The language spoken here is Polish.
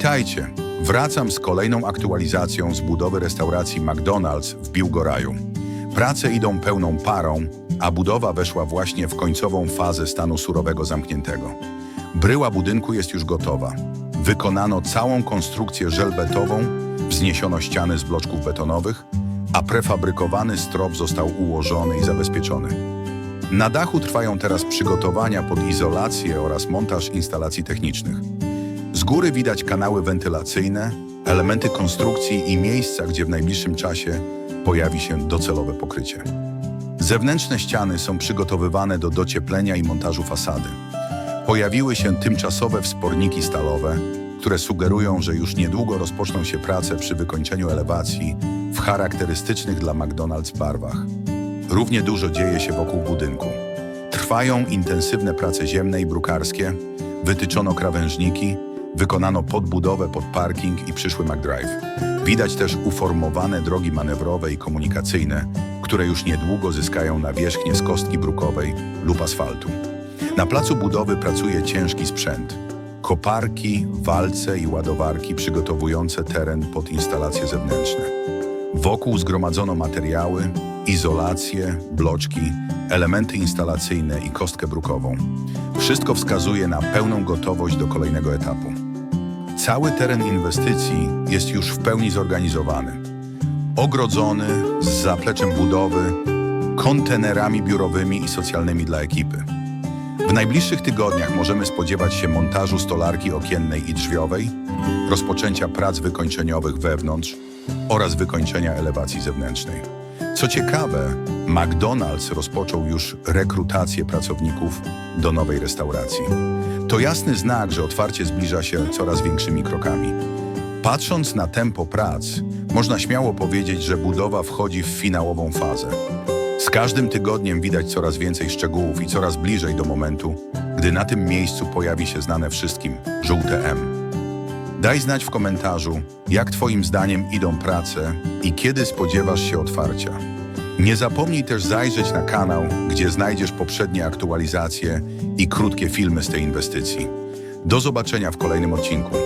Witajcie! Wracam z kolejną aktualizacją z budowy restauracji McDonald's w Biłgoraju. Prace idą pełną parą, a budowa weszła właśnie w końcową fazę stanu surowego zamkniętego. Bryła budynku jest już gotowa. Wykonano całą konstrukcję żelbetową, wzniesiono ściany z bloczków betonowych, a prefabrykowany strop został ułożony i zabezpieczony. Na dachu trwają teraz przygotowania pod izolację oraz montaż instalacji technicznych. Z góry widać kanały wentylacyjne, elementy konstrukcji i miejsca, gdzie w najbliższym czasie pojawi się docelowe pokrycie. Zewnętrzne ściany są przygotowywane do docieplenia i montażu fasady. Pojawiły się tymczasowe wsporniki stalowe, które sugerują, że już niedługo rozpoczną się prace przy wykończeniu elewacji w charakterystycznych dla McDonald's barwach. Równie dużo dzieje się wokół budynku. Trwają intensywne prace ziemne i brukarskie, wytyczono krawężniki, wykonano podbudowę pod parking i przyszły McDrive. Widać też uformowane drogi manewrowe i komunikacyjne, które już niedługo zyskają nawierzchnię z kostki brukowej lub asfaltu. Na placu budowy pracuje ciężki sprzęt. Koparki, walce i ładowarki przygotowujące teren pod instalacje zewnętrzne. Wokół zgromadzono materiały, izolacje, bloczki, elementy instalacyjne i kostkę brukową. Wszystko wskazuje na pełną gotowość do kolejnego etapu. Cały teren inwestycji jest już w pełni zorganizowany. Ogrodzony z zapleczem budowy, kontenerami biurowymi i socjalnymi dla ekipy. W najbliższych tygodniach możemy spodziewać się montażu stolarki okiennej i drzwiowej, rozpoczęcia prac wykończeniowych wewnątrz oraz wykończenia elewacji zewnętrznej. Co ciekawe, McDonald's rozpoczął już rekrutację pracowników do nowej restauracji. To jasny znak, że otwarcie zbliża się coraz większymi krokami. Patrząc na tempo prac, można śmiało powiedzieć, że budowa wchodzi w finałową fazę. Z każdym tygodniem widać coraz więcej szczegółów i coraz bliżej do momentu, gdy na tym miejscu pojawi się znane wszystkim żółte M. Daj znać w komentarzu, jak Twoim zdaniem idą prace i kiedy spodziewasz się otwarcia. Nie zapomnij też zajrzeć na kanał, gdzie znajdziesz poprzednie aktualizacje i krótkie filmy z tej inwestycji. Do zobaczenia w kolejnym odcinku.